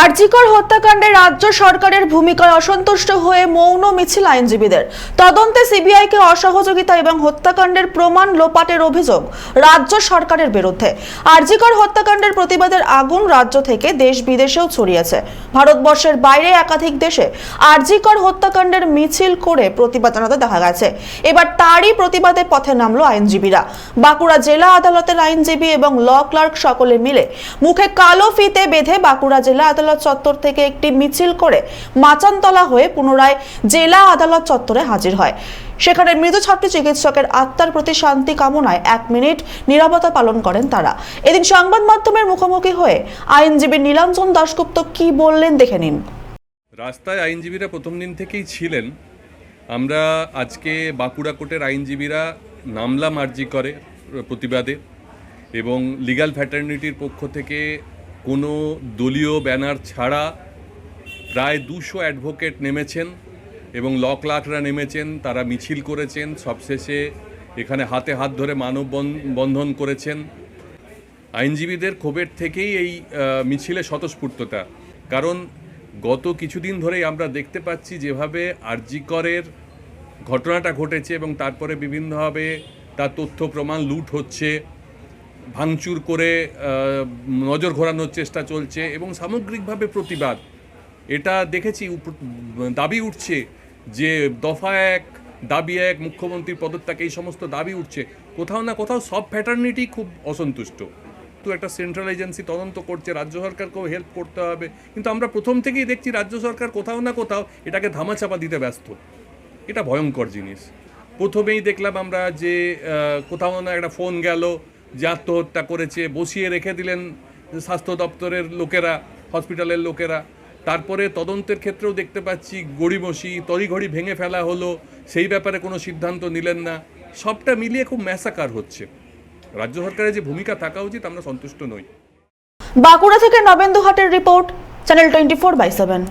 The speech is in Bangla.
আরজিকর হত্যাকাণ্ডে রাজ্য সরকারের ভূমিকায় অসন্তুষ্ট হয়ে মৌন মিছিল আইনজীবীদের। তদন্তে সিবিআইকে অসহযোগিতা এবং হত্যাকাণ্ডের প্রমাণ লোপাটের অভিযোগ রাজ্য সরকারের বিরুদ্ধে। আরজিকর হত্যাকাণ্ডের প্রতিবাদের আগুন রাজ্য থেকে দেশ বিদেশেও ছড়িয়েছে। ভারতবর্ষের বাইরে একাধিক দেশে আরজিকর হত্যাকাণ্ডের মিছিল করে প্রতিবাদ জানাতে দেখা গেছে। এবার তারই প্রতিবাদে পথে নামলো আইনজীবীরা। বাঁকুড়া জেলা আদালতের আইনজীবী এবং ল ক্লার্ক সকলে মিলে মুখে কালো ফিতে বেঁধে বাঁকুড়া জেলা আদালত চত্বর থেকে একটি মিছিল করে মাচানতলা হয়ে পুনরায় জেলা আদালত চত্বরে হাজির হয়। সেখানে মৃত ছাত্রী চিকিৎসকের আত্মার প্রতি শান্তি কামনায় এক মিনিট নিরাপত্তা পালন করেন তারা। এদিন সংবাদ মাধ্যমের মুখোমুখি হয়ে আইনজীবী নীলাঞ্জন দাশগুপ্ত কি বললেন দেখে নিন। রাস্তায় আইনজীবীরা প্রথম দিন থেকেই ছিলেন। আমরা আজকে বাঁকুড়া কোর্টের আইনজীবীরা নামলাম আর্জি করে প্রতিবাদে এবং লিগ্যাল ফ্যাটার্নিটির পক্ষ থেকে কোনো দলীয় ব্যানার ছাড়া প্রায় দুশো অ্যাডভোকেট নেমেছেন এবং ল ক্লার্করা নেমেছেন, তারা মিছিল করেছেন, সবশেষে এখানে হাতে হাত ধরে মানব বন্ধন করেছেন। আইনজীবীদের ক্ষোভের থেকেই এই মিছিলে স্বতঃস্ফূর্ততা। কারণ গত কিছুদিন ধরেই আমরা দেখতে পাচ্ছি যেভাবে আরজিকরের ঘটনাটা ঘটেছে এবং তারপরে বিভিন্নভাবে তার তথ্য প্রমাণ লুট হচ্ছে। ভাঙচুর করে নজর ঘোরানোর চেষ্টা চলছে এবং সামগ্রিকভাবে প্রতিবাদ। এটা দেখেছি দাবি উঠছে যে দফা এক, দাবি এক, মুখ্যমন্ত্রীর পদত্যাগ, এই সমস্ত দাবি উঠছে। কোথাও না কোথাও সব প্যাটার্নিটি খুব অসন্তুষ্ট। তো একটা সেন্ট্রাল এজেন্সি তদন্ত করছে, রাজ্য সরকারকেও হেল্প করতে হবে। কিন্তু আমরা প্রথম থেকেই দেখছি রাজ্য সরকার কোথাও না কোথাও এটাকে ধামাচাপা দিতে ব্যস্ত। এটা ভয়ঙ্কর জিনিস। প্রথমেই দেখলাম আমরা যে কোথাও না একটা ফোন গেল যে আত্মহত্যা করেছে, বসিয়ে রেখে দিলেন স্বাস্থ্য দপ্তরের লোকেরা, হসপিটালের লোকেরা। তারপরে তদন্তের ক্ষেত্রেও দেখতে পাচ্ছি গড়িমসি, তড়িঘড়ি ভেঙে ফেলা হলো, সেই ব্যাপারে কোনো সিদ্ধান্ত নিলেন না। সবটা মিলিয়ে খুব ম্যাসাকার হচ্ছে। রাজ্য সরকারের যে ভূমিকা থাকা উচিত, আমরা সন্তুষ্ট নই। বাঁকুড়া থেকে নবেন্দু হাটের report, channel twenty four by seven.